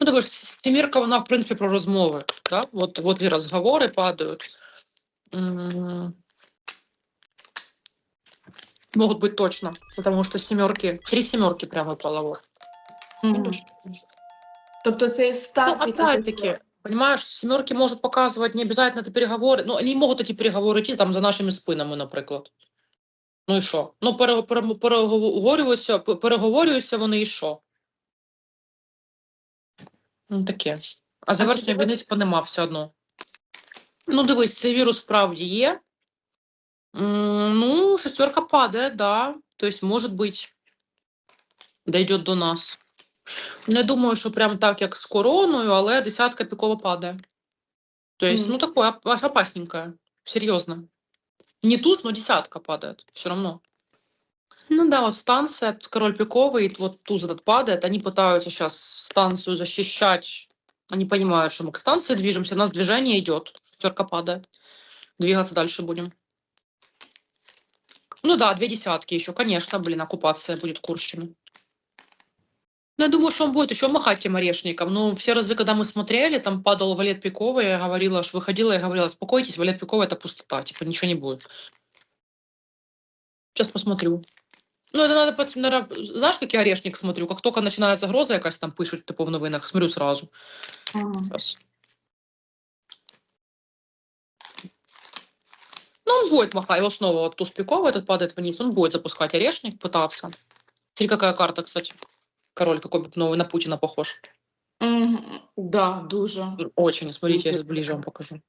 Ну, дивись, семірка, вона, в принципі, про розмови. Да? От, от і розговори падають. М. Могут быть точно, потому что семерки, три семерки прямо выпало. Вот. Мгм. Видишь? Тобто це Ну, стат, який опять-таки, понимаешь, семерки может показывать не обязательно это переговоры, но они могут эти переговоры идти там за нашими спинами, наприклад. Ну і що? Ну, пере- пере- переговорюються, п- переговорюються вони і що? Ну, таке. А завершення війни типу нема все одно. Ну, дивись, цей вірус справді є. М, Ну, шестерка падає, да. Тобто, може бути, дійде до нас. Не думаю, що прям так, як з короною, але десятка пікова падає. Тобто, Мгм. ну, такое оп- опасненькое. Серьезно. Не туз, но десятка падает. Все равно. Ну да, вот станция, король пиковый, вот туз этот падает. Они пытаются сейчас станцию защищать. Они понимают, что мы к станции движемся, у нас движение идет. Шестерка падает. Двигаться дальше будем. Ну да, две десятки еще, конечно, блин, оккупация будет Курщины. Ну, я думаю, что он будет еще махать тем орешником. Но все разы, когда мы смотрели, там падал валет пиковый, я говорила, что выходила и говорила, успокойтесь, валет пиковый это пустота, типа ничего не будет. Сейчас посмотрю. Ну, это надо, пот- наверно, знаешь, как я орешник смотрю? Как только начинает загроза якась там пишуть, типу, в новинах, смотрю сразу. Ага. Ну, он будет махать, его снова вот туз пиковый, этот падает вниз, он будет запускать орешник, пытаться. Смотри, какая карта, кстати. Король какой бы новый на Путина похож. Да, дуже. Очень, смотрите, я ближе вам покажу.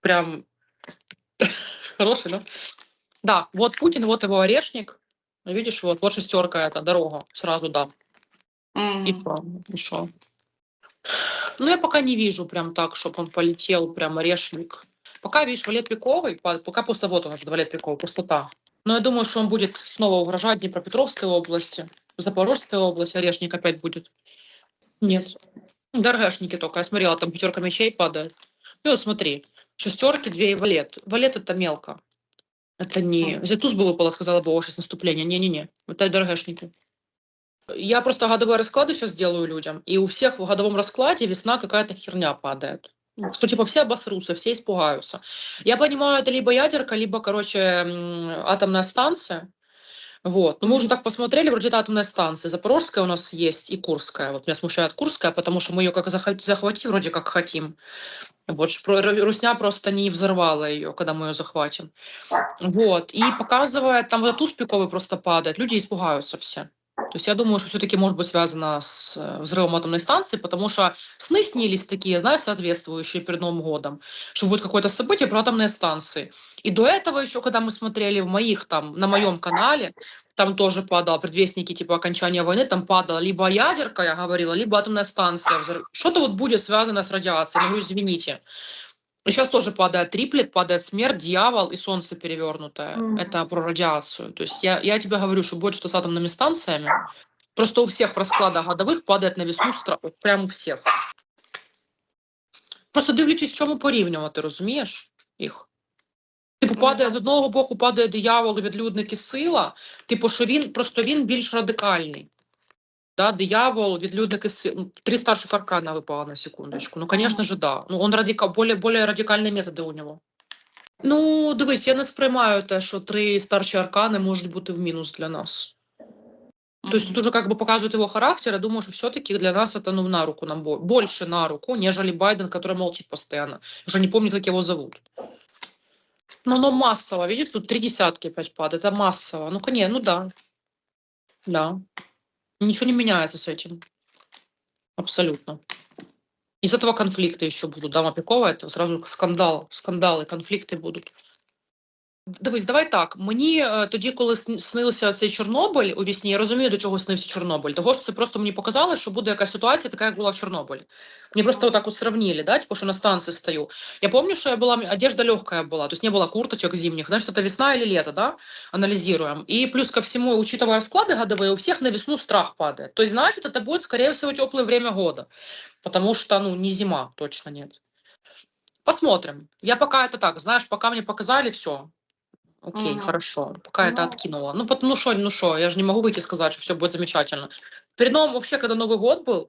Прям хороший, да? Да, вот Путин, вот его орешник. Видишь, вот, вот шестерка это, дорога, сразу, да. И Мгм. что? И шо? Ну, я пока не вижу прям так, чтобы он полетел, прям орешник. Пока, видишь, валет пиковый, пока просто вот он уже валет пиковый, пустота. Но я думаю, что он будет снова угрожать Днепропетровской области, Запорожской области, орешник опять будет. Нет. Дорогашники только. Я смотрела, там пятерка мечей падает. И вот смотри, шестерки, две и валет. Валет это мелко. Это не... Если туз бы выпало, сказала бы, о, сейчас наступление. Не-не-не, это дорогашники. Я просто годовые расклады сейчас делаю людям, и у всех в годовом раскладе весна какая-то херня падает. Ну, Что типа все обосрутся, все испугаются. Я понимаю, это либо ядерка, либо, короче, атомная станция. Вот. Но мы уже так посмотрели, вроде это атомная станция. Запорожская у нас есть и Курская. Вот меня смущает Курская, потому что мы ее как захватить вроде как хотим. Вот, что про- Ру- Русня просто не взорвала ее, когда мы ее захватим. Вот. И показывает, там вот туз пиковый просто падает, люди испугаются все. То есть я думаю, что все-таки может быть связано с э, взрывом атомной станции, потому что сны снились такие, знаешь, соответствующие перед Новым годом, что будет какое-то событие про атомные станции. И до этого еще, когда мы смотрели в моих там, на моем канале, там тоже падало предвестники типа окончания войны, там падала либо ядерка, я говорила, либо атомная станция. взрыв. Что-то вот будет связано с радиацией. Я говорю, извините. И сейчас тоже падает триплет, падает смерть, дьявол и солнце перевернутое. Мгм. Это про радиацию. То есть я, я тебе говорю, что будет что с атомными станциями. Просто у всех в раскладах годовых падает на весну стра... от прямо у всіх. Просто дивлячись, в чому порівнювати, розумієш їх? Типу, Ну, падає так. з одного боку, падає диявол, відлюдник і сила. Типу, що він просто він більш радикальний. Да, диявол, відлюдник і сила. Три старших аркана випало на секундочку. Ну, конечно же, да. Ну, он радика... более, более радикальні методи у нього. Ну, дивись, я не сприймаю те, що три старші аркани можуть бути в мінус для нас. То есть Мгм. тут уже как бы показывает его характер. Я думаю, что все-таки для нас это ну, на руку нам бо- больше на руку, нежели Байден, который молчит постоянно. Уже не помню, как его зовут. Ну, оно массово, видишь, тут три десятки опять падает. Это массово. Ну, конечно, ну да. Да. Ничего не меняется с этим. Абсолютно. Из этого конфликты еще будут. Дама Пикова, это сразу скандал, скандалы, конфликти будуть. Дивись, давай так. Мені е, тоді, коли сни- снився цей Чорнобиль у вісні, я розумію, до чого снився Чорнобиль. Того що це просто мені показали, що буде якась ситуація, така, як була в Чорнобилі. Мені просто отак от сравнили, да, типу, що на станції стою. Я помню, що я була, одежда легкая была, то есть не было курточек зимних. Значит, это весна или лето, да? Анализируем. И плюс ко всему, учитывая расклады годовые, у всех на весну страх падает. То есть, значит, это будет, скорее всего, теплое время года. Потому что, ну, не зима, точно нет. Посмотрим. Я пока это так, знаешь, пока мне показали все. Окей, Мгм. хорошо. Пока это Ну. откинула. Ну, ну что, ну что, я же не могу выйти и сказать, что все будет замечательно. Перед новым, вообще, когда Новый год был,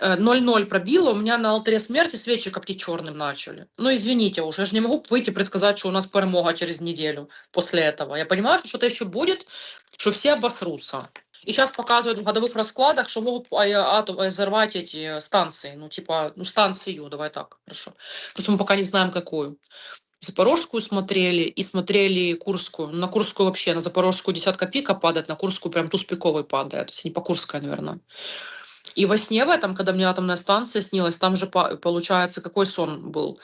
э, 0-0 пробило, у меня на алтаре смерти свечи коптить черным начали. Ну, извините уже, я же не могу выйти предсказать, что у нас перемога через неделю после этого. Я понимаю, что что-то еще будет, что все обосрутся. И сейчас показывают в годовых раскладах, что могут атом, а, взорвать эти станции. Ну, типа, ну, станцию, давай так, хорошо. Просто мы пока не знаем, какую. Запорожскую смотрели и смотрели Курскую. На Курскую вообще, на Запорожскую десятка пика падает, на Курскую прям туз пиковый падает. То есть не по Курская, наверное. И во сне в этом, когда мне атомная станция снилась, там же по- получается, какой сон был?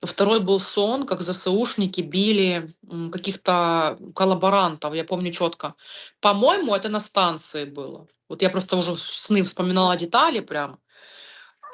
Второй был сон, как ЗСУшники били каких-то коллаборантов, я помню четко. По-моему, это на станции было. Вот я просто уже сны вспоминала детали прям.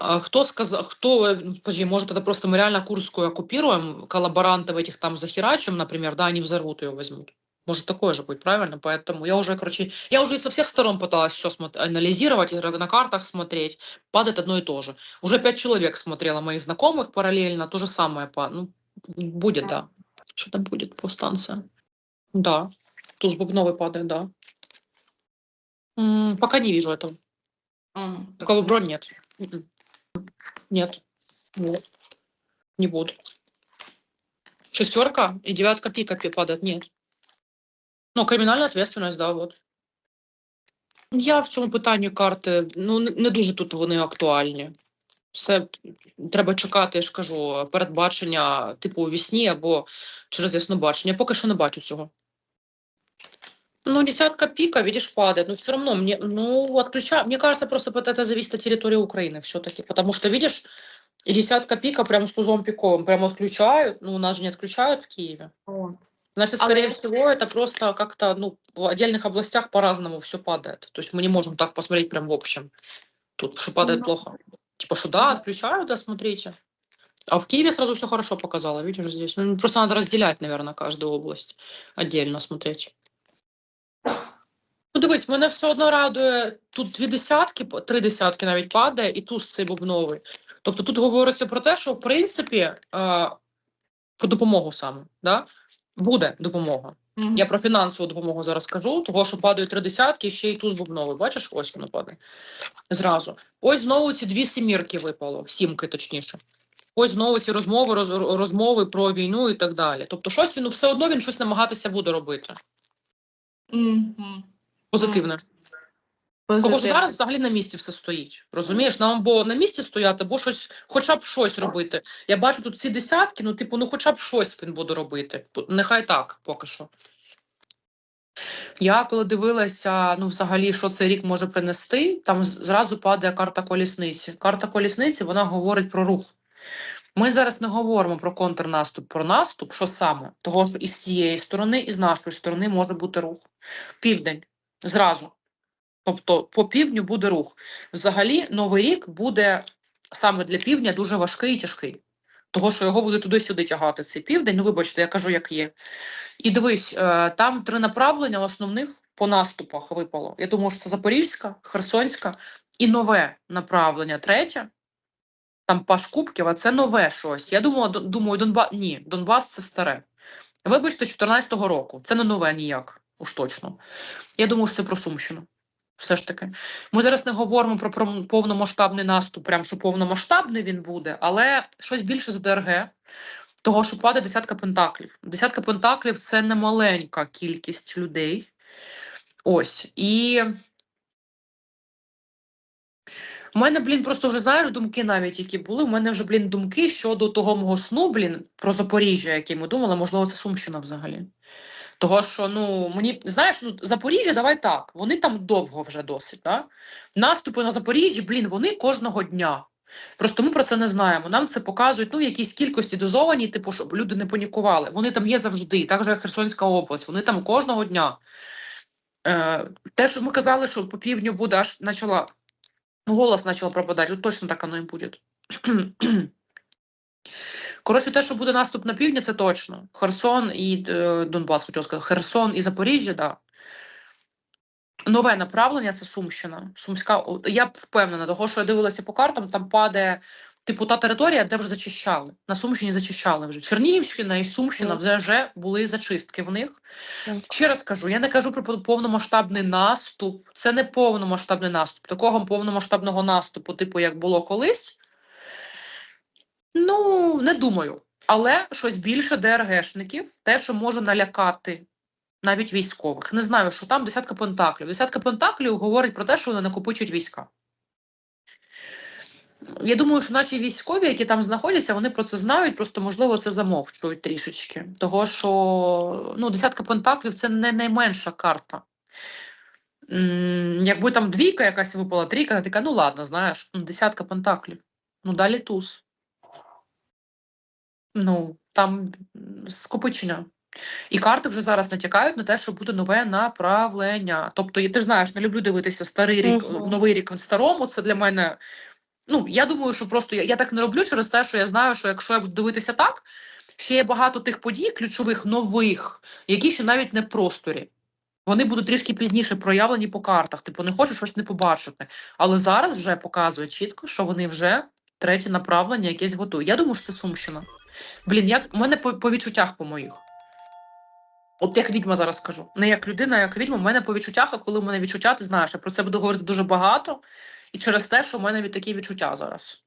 А Кто сказал, кто, подожди, может, это просто мы реально Курскую оккупируем, коллаборантов этих там захерачим, например, да, они взорвут ее, возьмут. Может, такое же будет, правильно? Поэтому я уже, короче, я уже со всех сторон пыталась все анализировать, на картах смотреть. Падает одно и то же. Уже пять человек смотрела моих знакомых параллельно, то же самое. па- Ну, будет, да. Что-то будет по станциям. Да. Туз бубновый падает, да. М, Пока не вижу этого. М, Такого бронь нет. Нет. Вот. Не буду. Шестерка и девятка пика пи- падает. Нет. Ну, кримінальна ответственность, да, вот. Я в цьому питанні карти, ну, не дуже тут вони актуальні. Все треба чекати, я ж кажу, передбачення, типу, у вісні або через яснобачення. Я Поки що не бачу цього. Ну, десятка пика, видишь, падает. Но все равно мне, ну, отключа... Мне кажется, просто вот это зависит от территории Украины все-таки. Потому что, видишь, десятка пика прям с тузом пиковым прям отключают. Ну, у нас же не отключают в Киеве. от. Значит, А скорее вы- всего, это просто как-то, ну, в отдельных областях по-разному все падает. То есть мы не можем так посмотреть прям в общем. Тут что падает Ну, плохо. Типа, что да, ну. отключают, да, смотрите. А в Киеве сразу все хорошо показало, видишь, здесь. Ну, просто надо разделять, наверное, каждую область. Отдельно смотреть. Ну, дивись, мене все одно радує. Тут дві десятки, три десятки навіть падає, і туз цей бубновий. Тобто тут говориться про те, що в принципі е, про допомогу саме. Да? Буде допомога. Мгм. Я про фінансову допомогу зараз кажу, того, що падають три десятки, ще й туз бубновий. Бачиш, ось воно падає. Зразу. Ось знову ці дві сімірки випало, сімки точніше. Ось знову ці розмови, роз, розмови про війну і так далі. Тобто, щось він ну, все одно він щось намагатися буде робити. Мгм. Позитивне. Того ж зараз взагалі на місці все стоїть. Розумієш? Нам або на місці стояти, або щось, хоча б щось робити. Я бачу тут ці десятки, ну, типу, ну хоча б щось він буде робити. Нехай так поки що. Я коли дивилася, ну, взагалі, що цей рік може принести, там зразу падає карта колісниці. Карта колісниці вона говорить про рух. Ми зараз не говоримо про контрнаступ, про наступ, що саме? Того, що і з цієї сторони, і з нашої сторони може бути рух. Південь зразу. Тобто по півдню буде рух. Взагалі, новий рік буде саме для півдня дуже важкий і тяжкий. Того, що його буде туди-сюди тягати цей південь. Ну, вибачте, я кажу, як є. І дивись, е, там три направлення основних по наступах випало. Я думаю, що це Запорізька, Херсонська і нове направлення третє. Там Паш Кубків, а це нове щось. Я думала, думаю, Донбас. Ні, Донбас це старе. Вибачте, 14-го року. Це не нове ніяк, уж точно. Я думаю, що це про Сумщину. Все ж таки. Ми зараз не говоримо про, повномасштабний наступ, прям що повномасштабний він буде, але щось більше з ДРГ, того, що падає десятка пентаклів. Десятка пентаклів це не маленька кількість людей. Ось. І у мене, блін, просто вже знаєш думки навіть, які були. У мене вже, блін, думки щодо того мого сну, блін, про Запоріжжя, який ми думали, можливо, це Сумщина взагалі. Того, що ну мені знаєш, ну Запоріжжя, давай так. Вони там довго вже досить. Да? Наступи на Запоріжжі, блін, вони кожного дня. Просто ми про це не знаємо. Нам це показують ну, в якійсь кількості дозовані, типу, щоб люди не панікували. Вони там є завжди, так же як Херсонська область, вони там кожного дня. Е, те, що ми казали, що по півдню буде аж почала голос почав пропадати, точно так воно і буде. Коротше, те, що буде наступ на півдні, це точно. Херсон і е, Донбас, хотів сказати. Херсон і Запоріжжя, да. Нове направлення це Сумщина. Сумська. Я впевнена, того, що я дивилася по картам, там падає типу, та територія, де вже зачищали. На Сумщині зачищали вже. Чернігівщина і Сумщина вже, вже були зачистки в них. Ще раз кажу, я не кажу про повномасштабний наступ. Це не повномасштабний наступ. Такого повномасштабного наступу, типу, як було колись. Ну, не думаю. Але щось більше ДРГшників, те, що може налякати навіть військових. Не знаю, що там десятка пентаклів. Десятка пентаклів говорить про те, що вони накопичують війська. Я думаю, що наші військові, які там знаходяться, вони про це знають, просто можливо це замовчують трішечки. Того що ну, десятка пентаклів це не найменша карта. Якби там двійка якась випала, трійка, така, ну ладно, знаєш, десятка пентаклів. Ну, далі туз. Ну, там скопичення. І карти вже зараз натякають на те, що буде нове направлення. Тобто, я- ти ж знаєш, не люблю дивитися старий рік, Мгм. новий рік в старому. Це для мене. Ну, я думаю, що просто я, я так не роблю через те, що я знаю, що якщо я буду дивитися так, ще є багато тих подій, ключових, нових, які ще навіть не в просторі. Вони будуть трішки пізніше проявлені по картах. Типу, не хочу щось не побачити. Але зараз вже показує чітко, що вони вже третє направлення якесь готують. Я думаю, що це Сумщина. Блін, як у мене по, по відчуттях по моїх. От як відьма зараз скажу. Не як людина, а як відьма, у мене по відчуттях, а коли в мене відчуття, ти знаєш, я про це буду говорити дуже багато. І через те, що в мене від такі відчуття зараз.